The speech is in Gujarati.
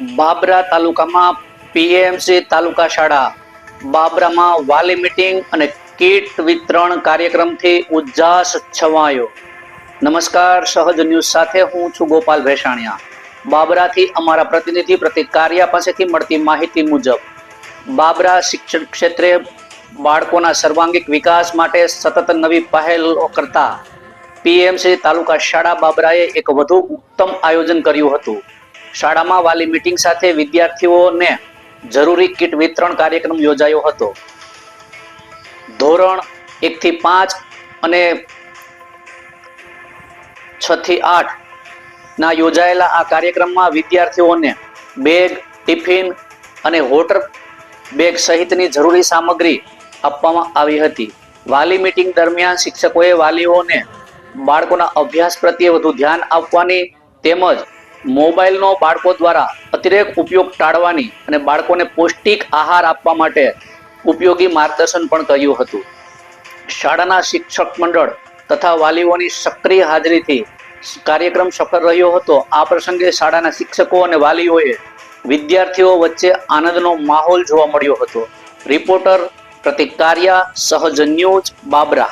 બાબરા તાલુકામાં પીએમસી તાલુકા શાળા. બાબરામાં વાલી મીટિંગ અને કીટ વિતરણ કાર્યક્રમથી ઉજાસ છવાયો. નમસ્કાર, સહજ ન્યૂઝ સાથે હું છું ગોપાલ ભેસાણિયા. બાબરાથી અમારા પ્રતિનિધિ પ્રતિક કારિયા પાસેથી મળતી માહિતી મુજબ, બાબરા શિક્ષણ ક્ષેત્રે બાળકોના સર્વાંગીક વિકાસ માટે સતત નવી પહેલો કરતા, પીએમસી તાલુકા શાળા બાબરાએ એક વધુ ઉત્તમ આયોજન કર્યું હતું. શાળામાં વાલી મીટિંગ સાથે વિદ્યાર્થીઓને જરૂરી કીટ વિતરણ કાર્યક્રમ યોજાયો હતો. ધોરણ એક થી પાંચ અને છ થી આઠ ના યોજાયેલા આ કાર્યક્રમમાં વિદ્યાર્થીઓને બેગ, ટિફિન અને વોટર બેગ સહિતની જરૂરી સામગ્રી આપવામાં આવી હતી. વાલી મીટિંગ દરમિયાન શિક્ષકોએ વાલીઓને બાળકોના અભ્યાસ પ્રત્યે વધુ ધ્યાન આપવાની તેમજ મોબાઈલનો બાળકો દ્વારા અતિરેક ઉપયોગ ટાળવાની અને બાળકોને પૌષ્ટિક આહાર આપવા માટે ઉપયોગી માર્ગદર્શન પણ કર્યું હતું. શાળાના શિક્ષક મંડળ તથા વાલીઓની સક્રિય હાજરીથી કાર્યક્રમ સફળ રહ્યો હતો. આ પ્રસંગે શાળાના શિક્ષકો અને વાલીઓએ વિદ્યાર્થીઓ વચ્ચે આનંદનો માહોલ જોવા મળ્યો હતો. રિપોર્ટર પ્રતિક કારિયા, સહજ ન્યૂઝ, બાબરા.